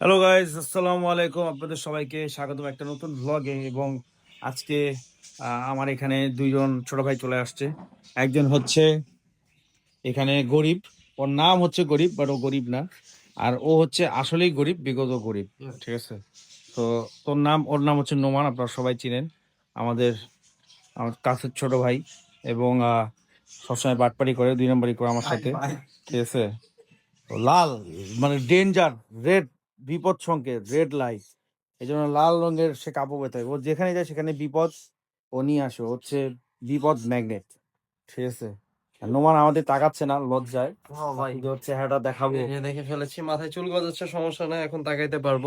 Hello guys আসসালামু আলাইকুম আপনাদের সবাইকে স্বাগতম একটা নতুন ব্লগে এবং আজকে আমার এখানে দুইজন ছোট ভাই চলে আসছে। একজন হচ্ছে এখানে গরিব। ওর নাম হচ্ছে গরিব বাট ও গরিব না। আর ও হচ্ছে আসলেই গরিব বিগত গরিব। ঠিক আছে? তো তোর নাম ওর নাম হচ্ছে নোমান আপনারা সবাই চিনেন। আমাদের আমার কাছের ছোট ভাই এবং সবসময় বাটপারি করে দুই নম্বরই করে আমার সাথে। ঠিক আছে? লাল মানে ডেঞ্জার রেড বিপদ সংকেত রেড লাইট এই জন্য লাল রঙের সে কাপড় থাকে ও যেখানে যায় সেখানে বিপদ ও নিয়ে আসে হচ্ছে বিপদ ম্যাগনেট ঠিক আছে? নোমান আমাদের তাকাচ্ছে না লজ্জায়। হ্যাঁ ভাই দেখাবো। দেখে ফেলেছি মাথায় চুল গজাচ্ছে সমস্যা নাই এখন তাকাইতে পারব।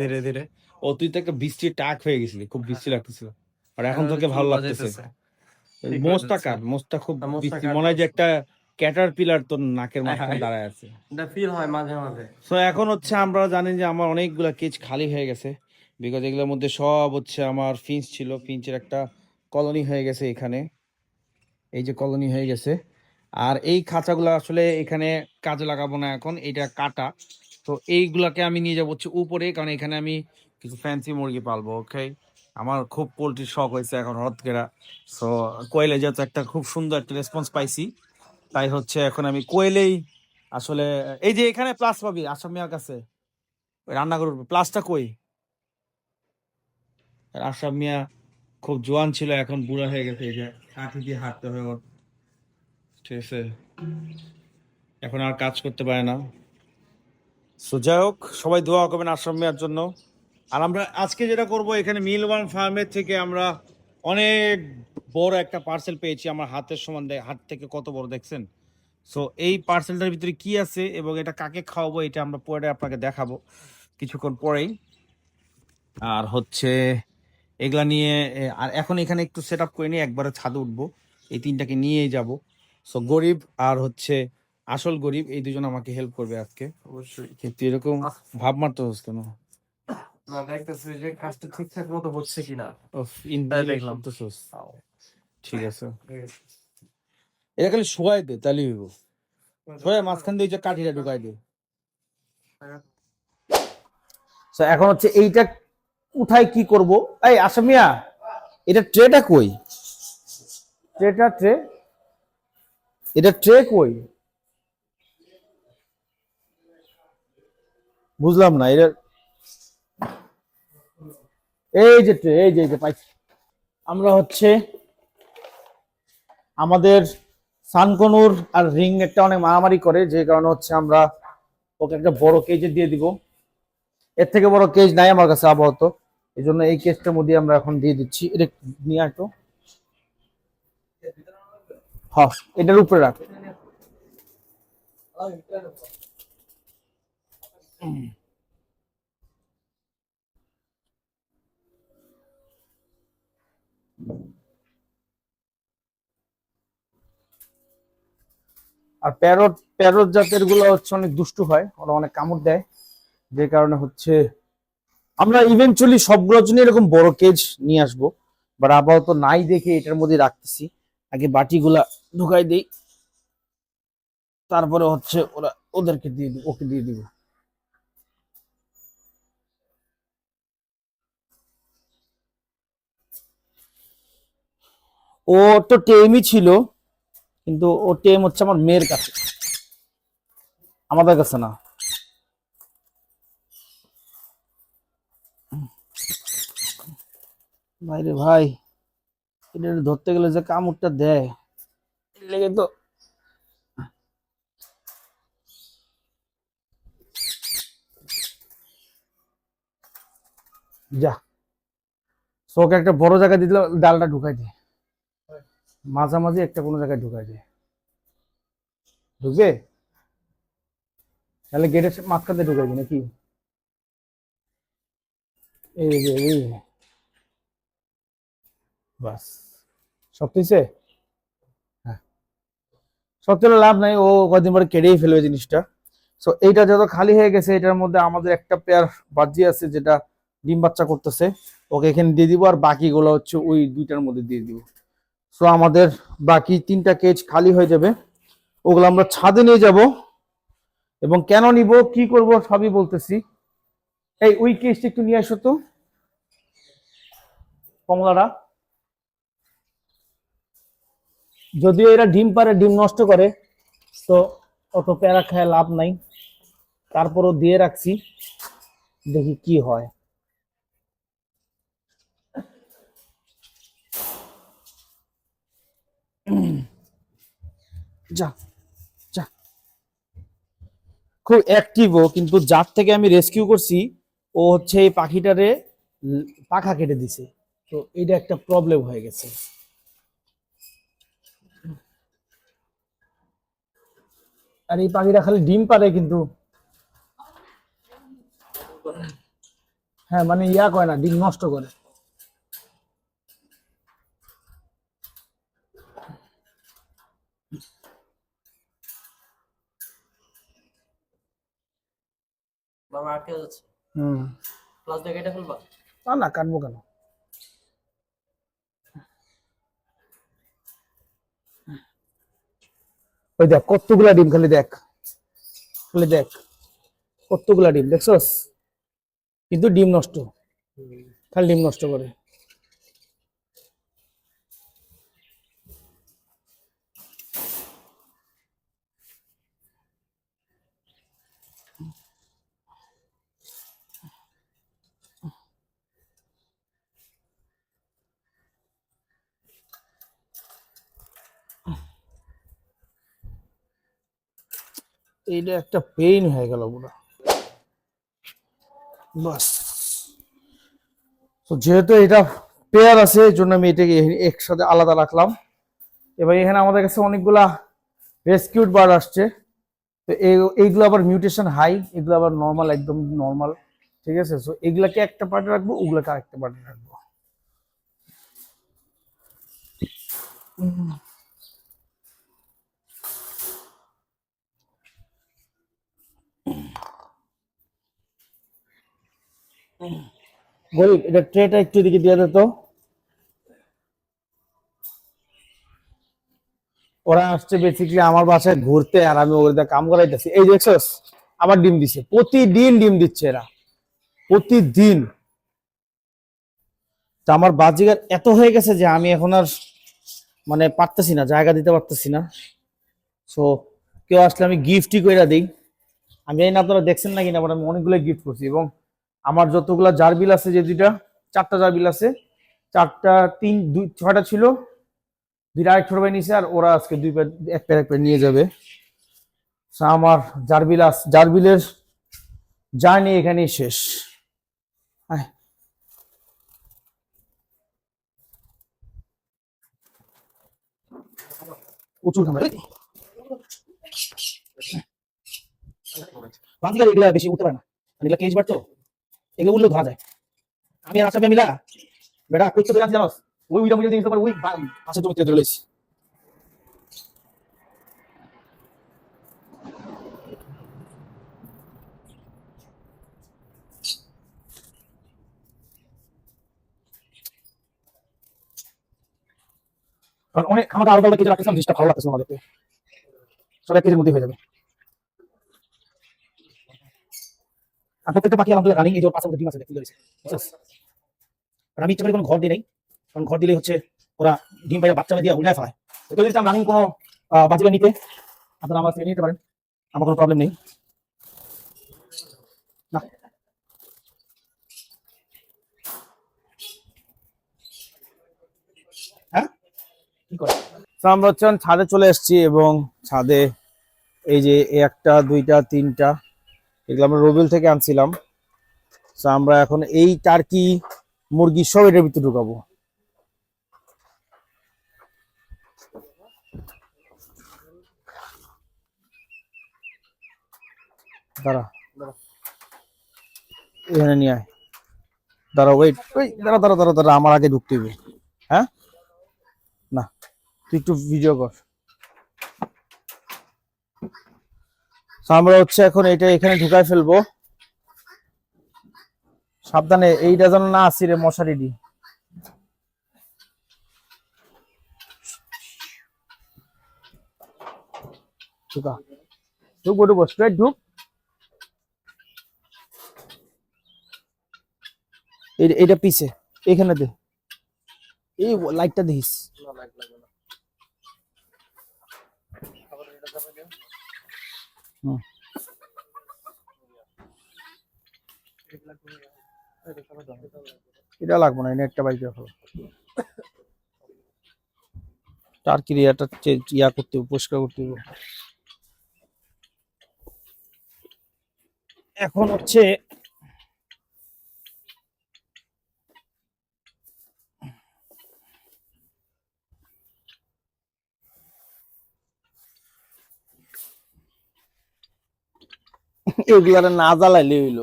ধীরে ধীরে। ও তুই তো একটা বৃষ্টির টাক হয়ে গেছিলি খুব বৃষ্টি লাগতেছিল। আর এখন তোকে ভালো লাগতেছে। গজাইতেছে। ঠিক হয়ে মোস্টটা যাচ্ছে। কার মোস্টটা খুব হ্যাঁ, মনে হয় যে একটা ক্যাটার পিলার তোর নাকের হায় মাঝখানে হায়। দাঁড়ায় আছে। এটা ফিল হয় মাঝে মাঝে। তো এখন হচ্ছে আমরা জানি যে আমার অনেকগুলা কেজ খালি হয়ে গেছে। বিকজ এগুলোর মধ্যে সব হচ্ছে আমার ফিঞ্চ ছিল। ফিঞ্চের একটা কলোনি হয়ে গেছে এখানে। এই যে কলোনি হয়ে গেছে। আর এই খাঁচাগুলো আসলে এখানে কাজে লাগাবো না এখন। এটা কাটা। তো এইগুলাকে আমি নিয়ে যাব হচ্ছে উপরে। কারণ এখানে আমি কিছু ফ্যান্সি মুরগি পালবো ওকে আমার খুব পোলট্রির শখ হয়েছে এখন হঠাৎ করে। সো কোয়েলে যেহেতু একটা খুব সুন্দর একটা রেসপন্স পাইছি। তাই হচ্ছে এখন আমি কোয়েলেই আসলে, এই যে এখানে প্লাস পাবি, আসাম মিয়ার কাছে। রান্নাঘর প্লাসটা কই? আর আসাম মিয়া খুব জোয়ান ছিল, এখন বুড়া হয়ে গেছে, এই যে কাঠি দিয়ে হাঁটতে হয় ওর। ঠিক আছে? এখন আর কাজ করতে পারে না। সো যাই হোক, সবাই দোয়া করবেন আসাম মিয়ার জন্য। আর আমরা আজকে যেটা করব, এখানে মিলওয়ান ফার্মের থেকে আমরা অনেক বড় একটা পার্সেল পেয়েছি আমার হাতের সমান হাত থেকে কত বড় দেখছেন? সো এই পার্সেলটার ভিতরে কি আছে এবং এটা কাকে খাওয়াবো এটা আমরা পরে আপনাকে দেখাবো কিছুক্ষণ পরেই। আর হচ্ছে এগুলা নিয়ে আর এখন এখানে একটু সেট আপ করে নিয়ে একবারে ছাদে উঠবো। এই তিনটাকে নিয়েই যাব। সো গরিব আর হচ্ছে আসল গরিব এই দুজন আমাকে হেল্প করবে আজকে। অবশ্যই। কিন্তু এরকম ভাব মারতে হচ্ছে কেন? না দেখতেছি যে কাজটা ঠিকঠাক মতো হচ্ছে কিনা। দেখলাম। তো ঠিক আছে। এটা খালি শোয়াই দে তাহলে হইব। শোয়া মাঝখান দিয়ে কাঠিটা ঢুকাই দে। So, এখন হচ্ছে এইটা উঠাই কি করব? এই আসামিয়া এটা ট্রেটা কই? ট্রেটা ট্রে এটা ট্রে কই? বুঝলাম না এটা এই যে ট্রে এই যে পাইছি। আমরা হচ্ছে আমাদের সানকনুর আর রিং একটা অনেক মারামারি করে, যে কারণে হচ্ছে আমরা ওকে একটা বড় কেজে দিয়ে দিব। এর থেকে বড় কেজ নাই আমার কাছে আপাতত। এই জন্য এই কেজটার মধ্যে আমরা এখন দিয়ে দিচ্ছি। এটা নিয়ে আসো হ্যাঁ এটার উপরে রাখ। আর প্যারট প্যারট জাতেরগুলো হচ্ছে অনেক দুষ্টু হয়, ওরা অনেক কামড় দেয়। যে কারণে হচ্ছে আমরা ইভেনচুয়ালি সবগুলোর জন্য এরকম বড় কেজ নিয়ে আসব। বাট আপাতত নাই দেখে এটার মধ্যে রাখতেছি। আগে বাটিগুলা ঢুকাই দেই। তারপরে হচ্ছে ওরা ওদেরকে দিয়ে দিব ওকে দিয়ে দিব। ও তো টেমই ছিল। কিন্তু ও টেম হচ্ছে আমার মেয়ের কাছে। আমাদের কাছে না। ভাইরে ভাই, এটা ধরতে গেলে যে কামড়টা দেয়। লেগে তো যা। শোকে একটা বড় জায়গায় দিয়ে দিলে ডালটা ঢুকাই দে। মাঝামাঝি একটা কোনো জায়গায় ঢুকাই দে ঢুকবে? তাহলে গেটের মাঝখানে ঢুকাই নাকি? এই যে, এই বাস। সব দিছে হ্যাঁ। সব দিলে লাভ নাই, ও কদিন পরে কেটেই ফেলবে জিনিসটা। সো এইটা যত খালি হয়ে গেছে, এটার মধ্যে আমাদের একটা পেয়ার বাজি আছে যেটা ডিম বাচ্চা করতেছে। ওকে এখানে দিয়ে দিব আর বাকিগুলো হচ্ছে ওই দুইটার মধ্যে দিয়ে দিব। সো আমাদের বাকি তিনটা কেজ খালি হয়ে যাবে। ওগুলো আমরা ছাদে নিয়ে যাব এবং কেন নিব, কি করব সবই বলতেছি। এই, ওই কেসটা একটু নিয়ে আসো তো। কমলাটা যদিও এরা ডিম পারে, ডিম নষ্ট করে, তো অত প্যারা খায় লাভ নাই। তারপরও দিয়ে রাখছি, দেখি কি হয়। যা যা। খুব অ্যাক্টিভ ও, কিন্তু যার থেকে আমি রেস্কিউ করছি, ও হচ্ছে এই পাখিটারে পাখা কেটে দিছে। তো এটা একটা প্রবলেম হয়ে গেছে। আর এই পাখিটা খালি ডিম পারে কিন্তু। হ্যাঁ মানে ইয়া করে না, ডিম নষ্ট করে। বাবা আটকে যাচ্ছে হুম। প্লাস দিয়ে কেটে ফেলবা না না কাটবো কেন? ওই দেখ কতগুলা ডিম খালি দেখ। খালি দেখ কতগুলা ডিম দেখছস? কিন্তু ডিম নষ্ট। খালি ডিম নষ্ট করে। এইটা একটা পেইন হয়ে গেল পুরো। বাস। তো যেহেতু এটা পেয়ার আছে, এই জন্য আমি এটাকে একসাথে আলাদা রাখলাম। এবার এখানে আমাদের কাছে অনেকগুলা রেস্কিউড বার্ড আসছে। তো এই- এইগুলো আবার মিউটেশন হাই এগুলো আবার নর্মাল একদম নর্মাল ঠিক আছে? তো এগুলাকে একটা পার্টে রাখব, ওগুলাকে আরেকটা পার্টে রাখব। গরিব এটা ট্রেটা একটু দিকে দিয়ে দে তো। ওরা আসছে বেসিক্যালি আমার বাসায় ঘুরতে আর আমি ওদের কাম করাইতেছি। এই দেখছস, আবার ডিম দিছে। প্রতিদিন ডিম দিচ্ছে এরা। প্রতিদিন। তা আমার বাজিগার এত হয়ে গেছে যে আমি এখন আর মানে পারতেছি না, জায়গা দিতে পারতেছি না। সো কেউ আসলে আমি গিফটই কইরা দিই। আমি জানি না আপনারা দেখছেন না বাট আমি অনেকগুলো গিফট করছি এবং আমার যতগুলা জারবিল আছে যে দুইটা, চারটা জারবিল আছে, চারটা, তিন, দুই, ছয়টা ছিল, দুইটা আরেক ছোট ভাই নিছে আর ওরা আজকে দুই প্যার এক প্যার এক প্যার নিয়ে যাবে। আমার জারবিল আস জারবিলের জার্নি এখানেই শেষ। বেশি উঠতে পারে না। কেজ বার তো? এগুলো উঠলেও ধরা যায়। আমি আর আসামে মিলা, বেটা করতে তো জানোস ওই উইটা মুইটা দিতে পারে ওই পাশে জমিতে ধরে লইছি কারণ অনেক, আমাকে আলাদা আলাদা কেজি রাখতেছিলাম জিনিসটা ভালো লাগতেছিল আমাদেরকে। সব এক কেজির মধ্যে হয়ে যাবে। আর প্রত্যেকটা পাখি আলহামদুলিল্লাহ রানিং এই যে পাশে আছে দেখতে আর আমি ইচ্ছা করে কোনো ঘর দিই নাই, কারণ ঘর দিলেই হচ্ছে ওরা ডিম পাইয়া বাচ্চা দিয়ে উল্টায় ফেলায়। তো যদি রানিং কোনো বাজিলা নিতে, আপনারা আমার নিতে পারেন। আমার কোনো প্রবলেম নেই। না। হ্যাঁ? আমরা হচ্ছে ছাদে চলে এসেছি এবং ছাদে এই যে একটা, দুইটা, তিনটা এগুলো আমরা রবিল থেকে আনছিলাম। তো আমরা এখন এই টার্কি মুরগি সব এটার ভিতরে ঢুকাবো। দাঁড়া। নিয়ে দাঁড়া ওয়েট ওই দাঁড়া দাঁড়া দাঁড়া দাঁড়া, আমার আগে ঢুকতে হবে। হ্যাঁ? না, তুই একটু ভিডিও কর। আমরা হচ্ছে এখন এটা এখানে ঢুকায় ফেলব। সাবধানে, এইটা যেন না আসি রে মশারি দি। ঢুকা। ঢুক এইটা পিছে, এখানে দে। এই লাইটটা লাগবে না আবার এটা চাপা দিও হুম। এগুলা করে এটা লাগবো না। এটা একটা বাইক রাখো তার ক্রিয়াটা ইয়া করতে হবে, পরিষ্কার করতে হবে এখন হচ্ছে এগুলারে না জ্বালাইলে হইল।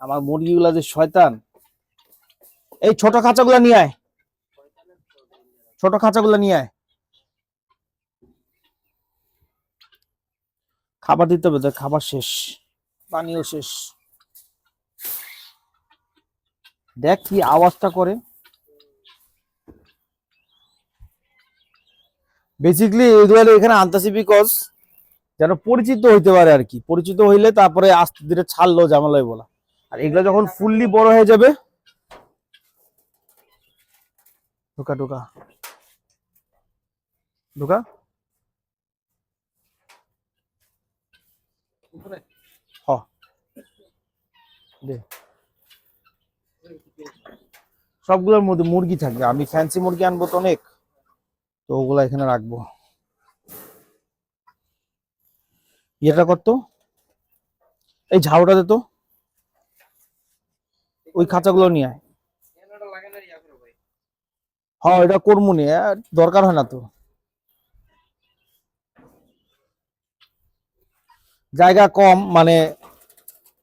আমার মুরগিগুলা যে শয়তান। এই ছোট খাঁচাগুলা নিয়ে আয়। ছোট খাঁচাগুলা নিয়ে আয়। খাবার দিতে হবে খাবার শেষ। পানিও শেষ। দেখ কি আওয়াজটা করে। বেসিক্যালি এগুলো এখানে আনতেছি বিকজ যেন পরিচিত হইতে পারে আর কি। পরিচিত হইলে তারপরে আস্তে ধীরে ছাড়লো জামালাই বলা। আর এগুলো যখন ফুললি বড় হয়ে যাবে, ঢোকা ঢোকা। ঢোকা। হ। দে। সবগুলোর মধ্যে মুরগি থাকবে। আমি ফ্যান্সি মুরগি আনব তো অনেক। তো ওগুলা এখানে রাখব। ইয়েটা করতো এই ঝাউটা দে তো। ওই খাঁচাগুলো নিয়ে হ্যাঁ এটা করব নি। আর দরকার হয় না তো। জায়গা কম মানে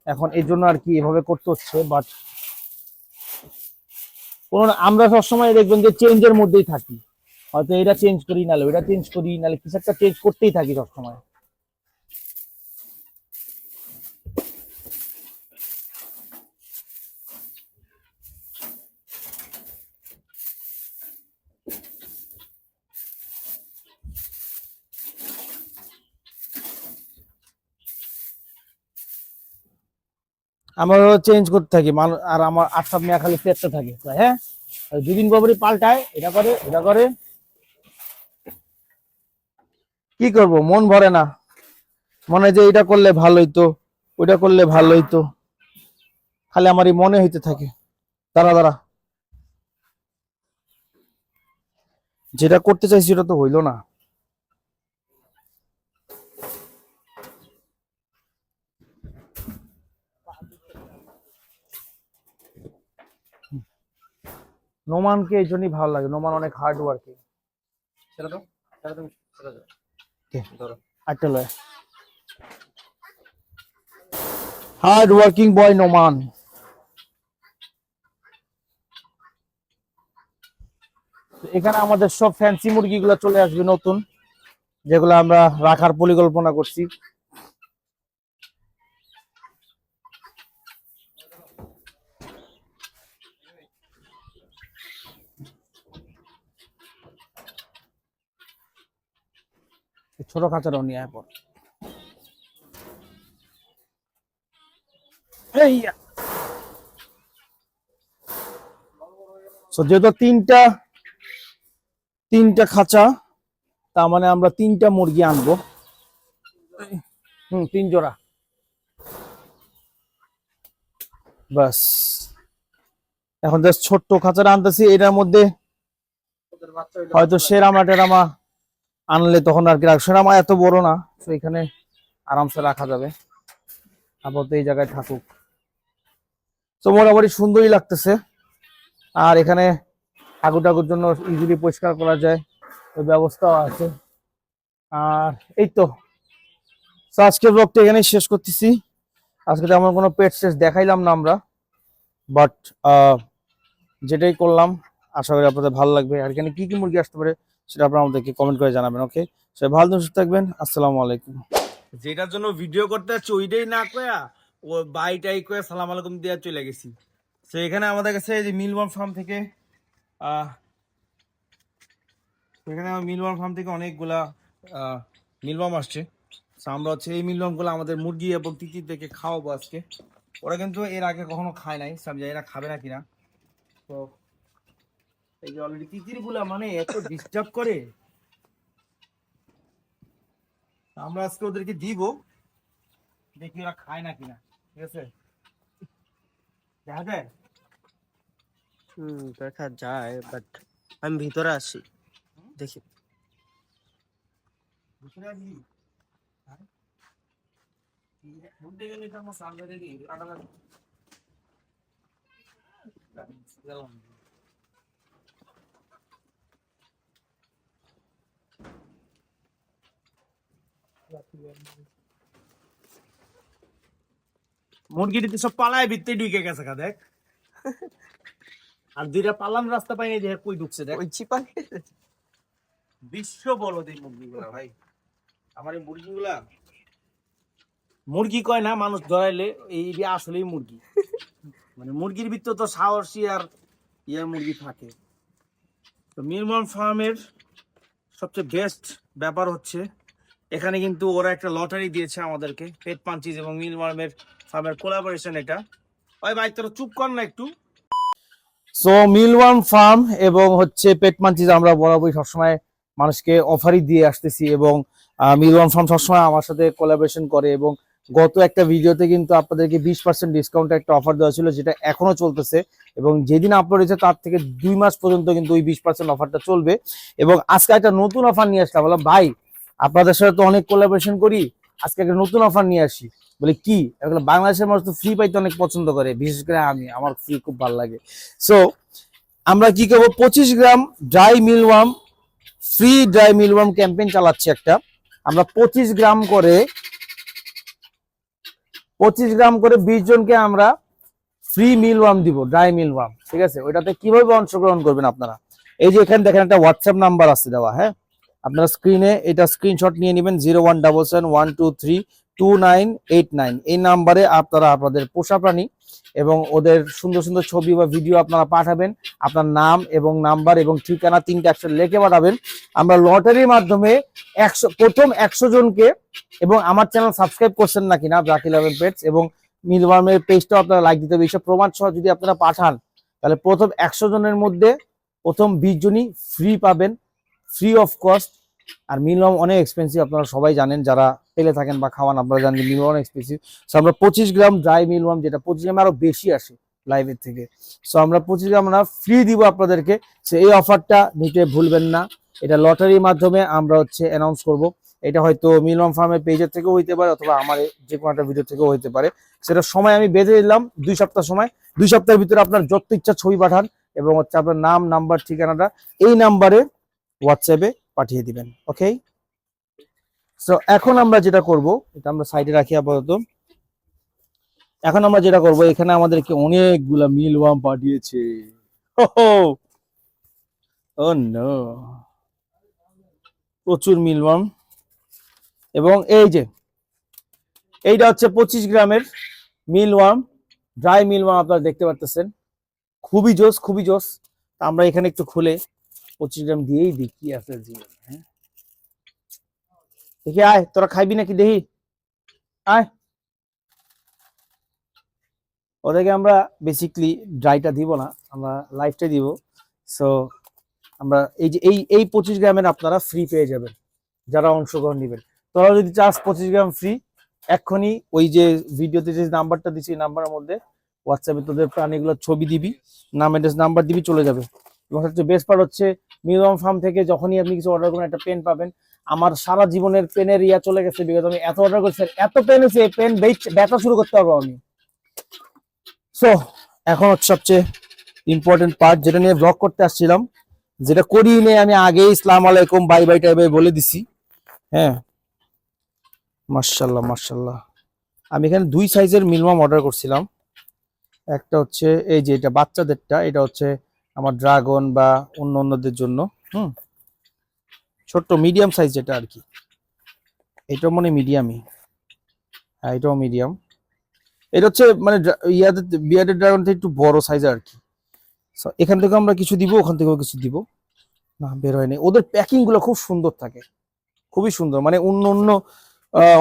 এখন এই জন্য আর কি এভাবে করতে হচ্ছে বাট কোন আমরা সবসময় দেখবেন যে চেঞ্জের মধ্যেই থাকি। হয়তো এটা চেঞ্জ করি, নাহলে ওটা চেঞ্জ করি, নাহলে কিছু একটা চেঞ্জ করতেই থাকি সবসময়। আমারও চেঞ্জ করতে থাকি। আর আমার আটটা মেয়া খালি পেটটা থাকে। হ্যাঁ দুদিন পরই পাল্টায়, এটা করে এটা করে। কি করব? মন ভরে না। মনে যে এটা করলে ভালো হইতো ওইটা করলে ভালো হইতো খালি আমারই মনে হইতে থাকে। দাঁড়া দাঁড়া। যেটা করতে চাইছি সেটা তো হইল না। নোমানকে এই জন্যই ভালো লাগে। নোমান অনেক হার্ড ওয়ার্কিং তুমি ধরো। লয়। Hard working boy Noman. তো এখানে আমাদের সব ফ্যান্সি মুরগিগুলো চলে আসবে নতুন যেগুলো আমরা রাখার পরিকল্পনা করছি। ছোট খাঁচাটাও নিয়ে আয় পর যেহেতু তিনটা তিনটা খাঁচা তার মানে আমরা তিনটা মুরগি আনব। হুম তিন জোড়া। বাস এখন জাস্ট ছোট্ট খাঁচাটা আনতেছি এটার মধ্যে হয়তো সেরামা টেরামা আনলে তখন আর কি রাখ সেরামা এত বড় না, তো এখানে আরামসে রাখা যাবে। আপাতত এই জায়গায় থাকুক। তো মোটামুটি সুন্দরই লাগতেছে। আর এখানে ঠাকুর ঠাকুর জন্য ইজিলি পরিষ্কার করা যায় ওই ব্যবস্থাও আছে। আর এই তো তো আজকের ব্লগটা এখানেই শেষ করতেছি। আজকে তেমন কোনো পেট শেষ দেখাইলাম না আমরা বাট যেটাই করলাম, আশা করি আপনাদের ভালো লাগবে। আর এখানে কি কি মুরগি আসতে পারে সেটা আপনারা আমাদেরকে কমেন্ট করে জানাবেন ওকে সবাই ভালো সুস্থ থাকবেন, আসসালামু আলাইকুম। যেটার জন্য ভিডিও করতে যাচ্ছি, ওইটাই না কয়া, ও বাইটাই কয়ে সালাম আলাইকুম দিয়ে চলে গেছি। তো এখানে আমাদের কাছে যে মিলবন ফার্ম থেকে এখানে মিলবন ফার্ম থেকে অনেকগুলা মিলবাম আসছে। আমরা হচ্ছে এই মিলবামগুলো আমাদের মুরগি এবং দেখে খাওয়াবো আজকে। ওরা কিন্তু এর আগে কখনো খায় নাই সব না খাবে না কিনা। তো এই যে অলরেডি তিতিরগুলা মানে এত ডিস্টার্ব করে। আমরা আজকে ওদেরকে দিব দেখি ওরা খায় না কিনা ঠিক আছে? দেখা যায়? হুম দেখা যায় বাট আমি ভিতরে আসি। দেখি। ভিতরে আসবি? হ্যাঁ? গেলে তো আমার সামনে দেখি, মুরগিটি সব পালায় ভিতরে ঢুকে গেছে গা দেখ। আর দুইটা পালান রাস্তা পাইনি দেখে কই ঢুকছে দেখ। ওই চিপা বিশ্ব বলদ এই মুরগিগুলা ভাই। আমার এই মুরগিগুলা। মুরগি কয় না মানুষ ধরাইলে এই আসলেই মুরগি। মানে মুরগির ভিতর তো সাহসী আর ইয়া মুরগি থাকে। তো মিরমন ফার্মের সবচেয়ে বেস্ট ব্যাপার হচ্ছে এখানে কিন্তু ওরা একটা লটারি দিয়েছে আমাদেরকে, পেট পাঞ্চিজ এবং মিলওয়ার্মের ফার্মের কোলাবোরেশন এটা। ওই ভাই, তোরা চুপ কর না একটু। সো মিলওয়ার্ম ফার্ম এবং হচ্ছে পেট মাঞ্চিজ আমরা বরাবরই সবসময় মানুষকে অফারই দিয়ে আসতেছি এবং মিলওয়ার্ম ফার্ম সবসময় আমার সাথে কোলাবোরেশন করে এবং গত একটা ভিডিওতে কিন্তু আপনাদেরকে বিশ পার্সেন্ট ডিসকাউন্ট একটা অফার দেওয়া ছিল যেটা এখনও চলতেছে এবং যেদিন আপলোড হয়েছে তার থেকে দুই মাস পর্যন্ত কিন্তু ওই বিশ পার্সেন্ট অফারটা চলবে এবং আজকে একটা নতুন অফার নিয়ে আসলাম। বললাম, ভাই আপনাদের সাথে তো অনেক কোলাবোরেশন করি। আজকে একটা নতুন অফার নিয়ে আসি। বলে, কি? এগুলো বাংলাদেশের মানুষ তো ফ্রি পাইতে অনেক পছন্দ করে, বিশেষ করে আমি। আমার ফ্রি খুব ভালো লাগে। সো আমরা কি করব? পঁচিশ gram dry mealworm free dry mealworm campaign চালাচ্ছি একটা। আমরা পঁচিশ গ্রাম করে, পঁচিশ গ্রাম করে বিশ জনকে আমরা ফ্রি মিলওয়াম দিব ড্রাই মিলওয়াম ঠিক আছে? ওইটাতে কীভাবে অংশগ্রহণ করবেন আপনারা? এই যে এখানে দেখেন একটা হোয়াটসঅ্যাপ নাম্বার আছে দেওয়া হ্যাঁ? আপনারা স্ক্রিনে এটা স্ক্রিনশট নিয়ে নেবেন zero one double seven one two three two nine eight nine এই নাম্বারে আপনারা আপনাদের পোষা প্রাণী এবং ওদের সুন্দর সুন্দর ছবি বা ভিডিও আপনারা পাঠাবেন, আপনার নাম এবং নাম্বার এবং ঠিকানা তিনটা একসাথে লিখে পাঠাবেন। আমরা লটারির মাধ্যমে একশো, প্রথম একশো জনকে এবং আমার চ্যানেল সাবস্ক্রাইব করছেন না কিনা ব্রাকি ইলেভেন পেটস এবং মিলওয়ার্মের পেজটাও আপনারা লাইক দিতে হবে। এইসব প্রমাণ সহ যদি আপনারা পাঠান, তাহলে প্রথম একশো জনের মধ্যে প্রথম বিশ জনই ফ্রি পাবেন। ফ্রি অফ কস্ট আর মিলওয়ার্ম অনেক এক্সপেন্সিভ আপনারা সবাই জানেন, যারা পেলে থাকেন বা খাওয়ান, আপনারা জানেন মিলওয়ার্ম অনেক এক্সপেন্সিভ সো আমরা পঁচিশ গ্রাম ড্রাই মিলওয়ার্ম যেটা, পঁচিশ গ্রাম আরও বেশি আসে লাইভের থেকে। সো আমরা পঁচিশ গ্রাম আমরা ফ্রি দিব আপনাদেরকে। সো এই অফারটা নিতে ভুলবেন না। এটা লটারির মাধ্যমে আমরা হচ্ছে অ্যানাউন্স করব। এটা হয়তো মিলওয়ার্ম ফার্মের পেজের থেকেও হইতে পারে, অথবা আমার যে কোনো একটা ভিডিও থেকেও হইতে পারে। সেটা সময় আমি বেঁধে দিলাম, দুই সপ্তাহ সময়। দুই সপ্তাহের ভিতরে আপনার যত ইচ্ছা ছবি পাঠান, এবং হচ্ছে আপনার নাম নাম্বার ঠিকানাটা, এই নাম্বারে হোয়াটসঅ্যাপে পাঠিয়ে দিবেন ওকে সো এখন আমরা যেটা করব, এটা আমরা সাইডে রাখি আপাতত। এখন আমরা যেটা করব, এখানে আমাদেরকে অনেকগুলা মিলওয়াম পাঠিয়েছে। ও নো প্রচুর মিলওয়াম এবং এই যে, এইটা হচ্ছে পঁচিশ গ্রামের মিলওয়াম ড্রাই মিলওয়াম আপনারা দেখতে পারতেছেন। খুবই জোস খুবই জোস। আমরা এখানে একটু খুলে পঁচিশ গ্রাম দিয়েই কি আছে হ্যাঁ। দেখি, আয়, তোরা খাইবি নাকি দেখি? আয়। ওদেরকে আমরা বেসিকলি ড্রাইটা দিব না, আমরা লাইফটাই দিব। সো আমরা এই যে, এই এই পঁচিশ গ্রামের আপনারা ফ্রি পেয়ে যাবেন, যারা অংশগ্রহণ নেবেন। তোরা যদি চাস পঁচিশ গ্রাম ফ্রি এক্ষুনি ওই যে ভিডিওতে যে নাম্বারটা দিচ্ছি এই নাম্বারের মধ্যে হোয়াটসঅ্যাপে তোদের প্রাণীগুলোর ছবি দিবি, নাম অ্যাড্রেস নাম্বার দিবি, চলে যাবে। এবং সবচেয়ে বেস্ট পার্ট হচ্ছে মিউজিয়াম ফার্ম থেকে যখনই আপনি কিছু অর্ডার করবেন, একটা পেন পাবেন। আমার সারা জীবনের পেনের ইয়া চলে গেছে, বিগত আমি এত অর্ডার করছি এত পেন হয়েছে পেন ব্যথা শুরু করতে পারব আমি। সো এখন হচ্ছে সবচেয়ে ইম্পর্টেন্ট পার্ট যেটা নিয়ে ব্লগ করতে আসছিলাম, যেটা করিয়ে নিয়ে আমি আগে ইসলাম আলাইকুম বাই বাই টাইপে বলে দিছি। হ্যাঁ? মার্শাল্লাহ মার্শাল্লাহ আমি এখানে দুই সাইজের মিনিমাম অর্ডার করছিলাম। একটা হচ্ছে এই যে এটা বাচ্চাদেরটা, এটা হচ্ছে আমার ড্রাগন বা অন্য অন্যদের জন্য, হুম? ছোট্ট মিডিয়াম সাইজ যেটা আর কি। এটাও মনে মিডিয়ামই হ্যাঁ এটাও মিডিয়াম এটা হচ্ছে মানে ইয়াদের বিয়ার্ডের ড্রাগনটা একটু বড় সাইজের আর কি। এখান থেকে আমরা কিছু দিব, ওখান থেকেও কিছু দিব। না, বের হয়নি। ওদের প্যাকিংগুলো খুব সুন্দর থাকে। খুবই সুন্দর। মানে অন্য অন্য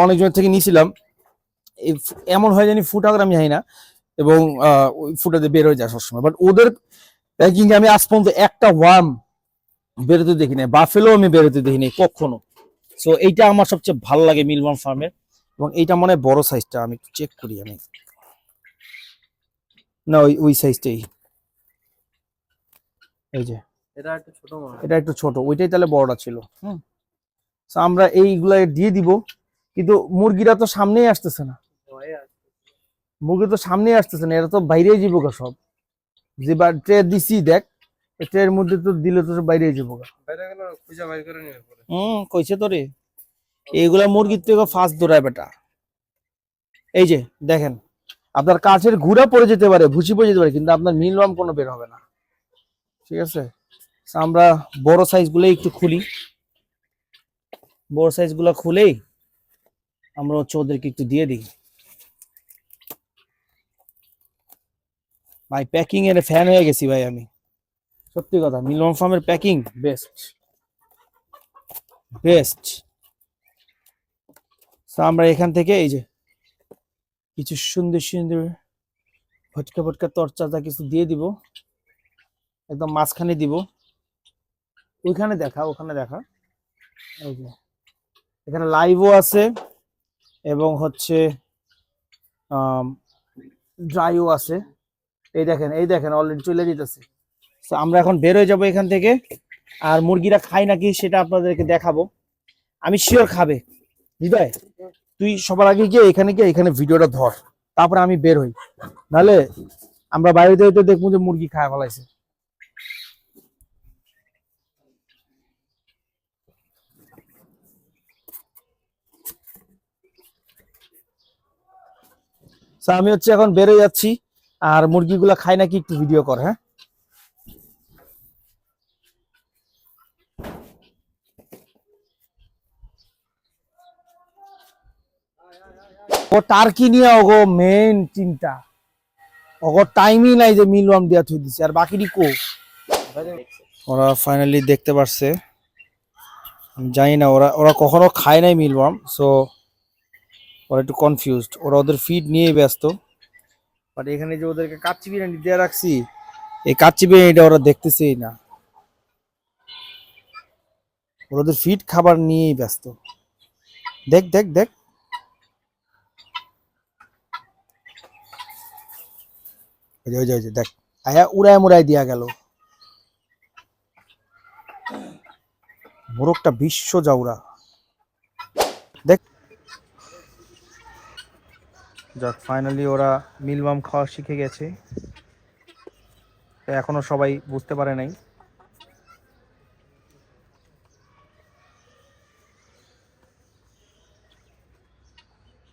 অনেকজনের থেকে নিয়েছিলাম এমন হয় জানি ফুট আগে আমি জানি না। এবং ফুটাতে বের হয়ে যায় সবসময়। বাট ওদের প্যাকিং আমি আজ পর্যন্ত একটা ওয়ার্ম বেরোতে দেখি নাই বাফেলো আমি বেরোতে দেখি নাই কখনো। সো এইটা আমার সবচেয়ে ভালো লাগে মিলওয়ার্ম ফার্মের এবং এইটা মনে হয় বড় সাইজটা আমি একটু চেক করি আমি। না ওই ওই সাইজটাই এই যে। এটা একটু ছোট এটা একটু ছোট ওইটাই তাহলে বড়টা ছিল হুম। So আমরা এইগুলা দিয়ে দিব কিন্তু মুরগিরা তো সামনেই আসতেছে না। মুরগি তো সামনেই আসতেছে না এরা তো বাইরেই যাব সব। যে বা ট্রে দিছি দেখ ট্রের মধ্যে তো দিলে তো যাব বাইরে পরে। হুম কইছে তো রে এইগুলা মুরগির থেকে ফার্স্ট দৌড়ায় বেটা। এই যে দেখেন আপনার কাছের ঘুরা পড়ে যেতে পারে ভুসি পড়ে যেতে পারে কিন্তু আপনার মিলবাম কোনো বের হবে না। ঠিক আছে? আমরা বড় সাইজগুলো একটু খুলি। বড় সাইজগুলো খুলেই আমরা হচ্ছে ওদেরকে একটু দিয়ে দিই। ভাই প্যাকিং এর ফ্যান হয়ে গেছি ভাই আমি। সত্যি কথা, মিলন ফার্মের প্যাকিং বেস্ট বেস্ট আমরা এখান থেকে এই যে, কিছু সুন্দর সুন্দর ভটকা ভটকা তরচাটা কিছু দিয়ে দিব, একদম মাঝখানে দিব। ওইখানে দেখা, ওখানে দেখা। এখানে লাইভও আছে এবং হচ্ছে ড্রাইও আছে। এই দেখেন এই দেখেন অলরেডি চলে যেতেছে। তো আমরা এখন বের হয়ে যাব এখান থেকে। আর মুরগিরা খায় নাকি সেটা আপনাদেরকে দেখাবো। আমি শিওর খাবে। হৃদয়, তুই সবার আগে গিয়ে এখানে গিয়ে এখানে ভিডিওটা ধর। তারপরে আমি বের হই। নাহলে আমরা বাইরে থেকে দেখব যে মুরগি খায় ফেলাইছে। আমি হচ্ছে এখন বেরোয় যাচ্ছি। আর মুরগিগুলা খায় নাকি একটু ভিডিও কর হ্যাঁ? ও টার্কি নিয়ে, ওগো মেইন চিন্তা ওগো টাইমই নাই যে মিলওয়াম দিয়া থুই দিছে, আর বাকিটি কো? ওরা ফাইনালি দেখতে পারছে। জানি না, ওরা ওরা কখনো খায় নাই মিলওয়াম সো ওরা একটু কনফিউজড ওরা ওদের ফিড নিয়ে ব্যস্ত। বাট এখানে যে ওদেরকে কাচ্চি বিরিয়ানি দিয়ে রাখছি, এই কাচ্চি বিরিয়ানিটা ওরা দেখতেছেই না। ওদের ফিট খাবার নিয়েই ব্যস্ত। দেখ দেখ দেখ। দেখ। আয়া উড়ায় মুড়ায় দিয়া গেল। মোরগটা বিশ্ব জাউরা। দেখ। যাক ফাইনালি ওরা মিলবাম খাওয়া শিখে গেছে। এখনও সবাই বুঝতে পারে নাই।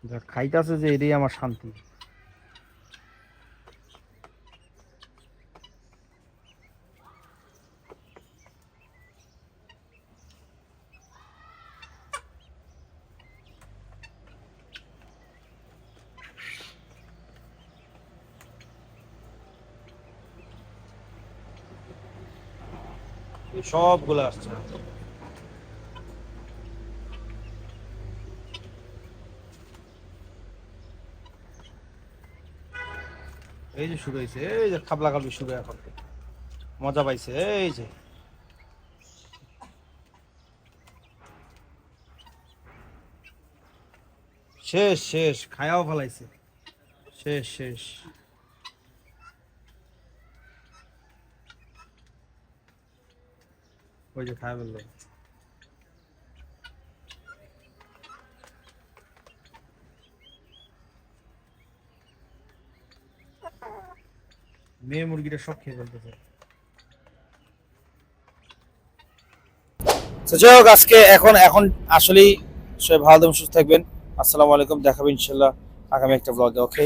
যাক, খাইতেছে যে এটাই আমার শান্তি। সবগুলো আসছে। এই যে শুরু হয়েছে, এই যে খাবলা খাবলি শুরু এখন। মজা পাইছে, এই যে। শেষ শেষ, খায়াও ফেলাইছে। শেষ শেষ। ওই যে খায় বলল। মেয়ে মুরগিটা সব খেয়ে ফেলতেছে। যাই হোক, আজকে এখন এখন আসলেই সবাই ভালো থাকবেন, সুস্থ থাকবেন। আসসালামু আলাইকুম দেখাবেন ইনশাল্লাহ আগামী একটা ব্লগে ওকে